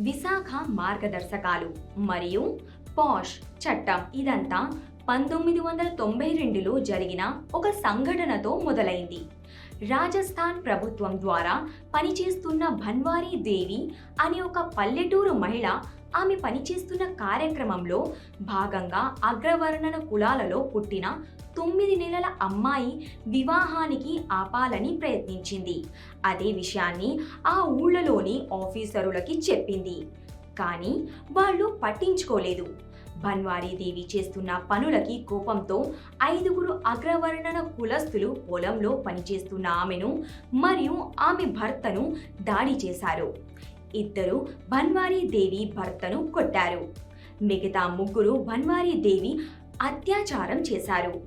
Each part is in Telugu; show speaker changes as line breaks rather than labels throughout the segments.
విశాఖ మార్గదర్శకాలు మరియు పాష్ చట్టం. ఇదంతా పంతొమ్మిది వందల తొంభై రెండులో జరిగిన ఒక సంఘటనతో మొదలైంది. రాజస్థాన్ ప్రభుత్వం ద్వారా పనిచేస్తున్న భన్వారీ దేవి అనే ఒక పల్లెటూరు మహిళ ఆమె పనిచేస్తున్న కార్యక్రమంలో భాగంగా అగ్రవర్ణన కులాలలో పుట్టిన తొమ్మిది నెలల అమ్మాయి వివాహానికి ఆపాలని ప్రయత్నించింది. అదే విషయాన్ని ఆ ఊళ్ళలోని ఆఫీసరులకి చెప్పింది. కానీ వాళ్ళు పట్టించుకోలేదు. దేవి చేస్తున్న పనులకి కోపంతో ఐదుగురు అగ్రవర్ణన కులస్తులు పొలంలో పనిచేస్తున్న ఆమెను మరియు ఆమె భర్తను దాడి చేశారు. ఇద్దరు దేవి భర్తను కొట్టారు. మిగతా ముగ్గురు దేవి అత్యాచారం చేశారు.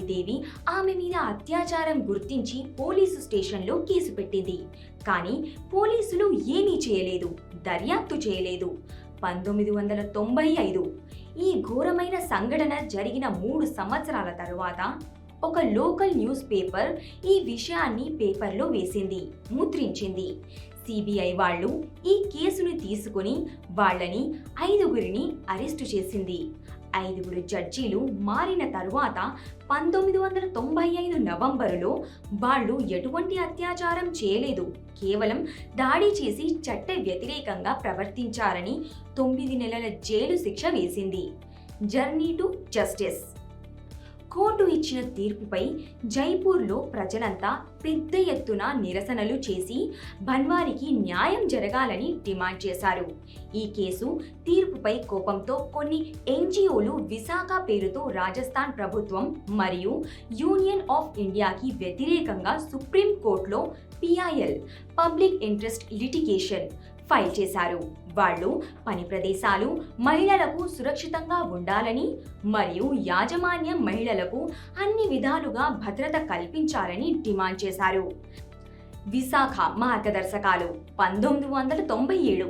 దేవి ఆమె మీద అత్యాచారం గుర్తించి పోలీసు స్టేషన్లో కేసు పెట్టింది. కానీ పోలీసులు ఏమీ చేయలేదు దర్యాప్తు చేయలేదు. పంతొమ్మిది వందల తొంభై ఐదు ఈ ఘోరమైన సంఘటన జరిగిన మూడు సంవత్సరాల తరువాత ఒక లోకల్ న్యూస్ పేపర్ ఈ విషయాన్ని పేపర్లో వేసింది ముద్రించింది. సిబిఐ వాళ్ళు ఈ కేసును తీసుకుని వాళ్ళని ఐదుగురిని అరెస్టు చేసింది. ఐదుగురు జడ్జీలు మారిన తరువాత పంతొమ్మిది వందల తొంభై ఐదు నవంబరులో వాళ్ళు ఎటువంటి అత్యాచారం చేయలేదు. కేవలం దాడి చేసి చట్ట వ్యతిరేకంగా ప్రవర్తించారని తొమ్మిది నెలల జైలు శిక్ష వేసింది. Journey to justice. కోర్టు ఇచ్చిన తీర్పుపై జైపూర్లో ప్రజలంతా పెద్ద ఎత్తున నిరసనలు చేసి బన్వారికి న్యాయం జరగాలని డిమాండ్ చేశారు. ఈ కేసు తీర్పుపై కోపంతో కొన్ని ఎన్జిఓలు విశాఖ పేరుతో రాజస్థాన్ ప్రభుత్వం మరియు యూనియన్ ఆఫ్ ఇండియాకి వ్యతిరేకంగా సుప్రీం కోర్టులో PIL public interest litigation file చేశారు. వాళ్ళు పని ప్రదేశాలు మహిళలకు సురక్షితంగా ఉండాలని మరియు యాజమాన్యం మహిళలకు అన్ని విధాలుగా భద్రత కల్పించాలని డిమాండ్ చేశారు. విశాఖ మార్గదర్శకాలు పంతొమ్మిది వందల తొంభై ఏడు.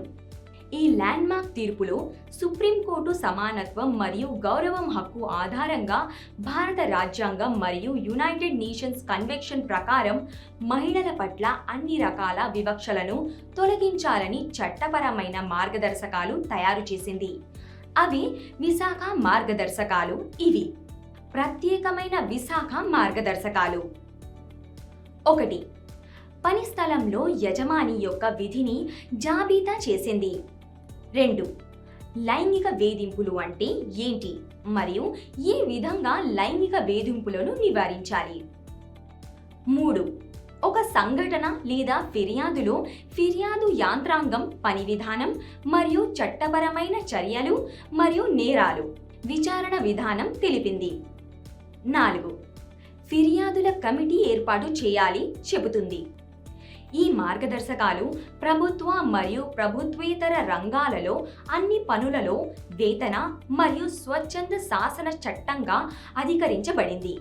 ఈ ల్యాండ్మార్క్ తీర్పులో సుప్రీంకోర్టు సమానత్వం మరియు గౌరవం హక్కు ఆధారంగా భారత రాజ్యాంగం మరియు యునైటెడ్ నేషన్స్ కన్వెక్షన్ ప్రకారం మహిళల పట్ల అన్ని రకాల వివక్షలను తొలగించాలని చట్టపరమైన మార్గదర్శకాలు తయారు చేసింది. అవి విశాఖ మార్గదర్శకాలు ఇవి. ప్రత్యేకమైన విశాఖ మార్గదర్శకాలు. ఒకటి. పని స్థలంలో యజమాని యొక్క విధిని జాబితా చేసింది. రెండు. లైంగిక వేధింపులు అంటే ఏంటి? మరియు ఏ విధంగా లైంగిక వేధింపులను నివారించాలి? మూడు. ఒక సంఘటన లేదా ఫిర్యాదులో ఫిర్యాదు యాంత్రాంగం పని విధానం మరియు చట్టపరమైన చర్యలు మరియు నేరాలు విచారణ విధానం తెలిపింది. నాలుగు. ఫిర్యాదుల కమిటీ ఏర్పాటు చేయాలి చెబుతుంది. ఈ మార్గదర్శకాలు ప్రభుత్వ మరియు ప్రభుత్వేతర రంగాలలో అన్ని పనులలో వేతన మరియు స్వచ్ఛంద శాసన చట్టంగా అధికరించబడింది.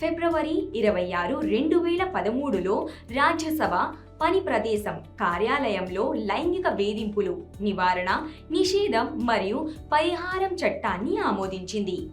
ఫిబ్రవరి ఇరవై ఆరు రెండు వేల పదమూడులో రాజ్యసభ పని ప్రదేశం కార్యాలయంలో లైంగిక వేధింపులు నివారణ నిషేధం మరియు పరిహారం చట్టాన్ని ఆమోదించింది.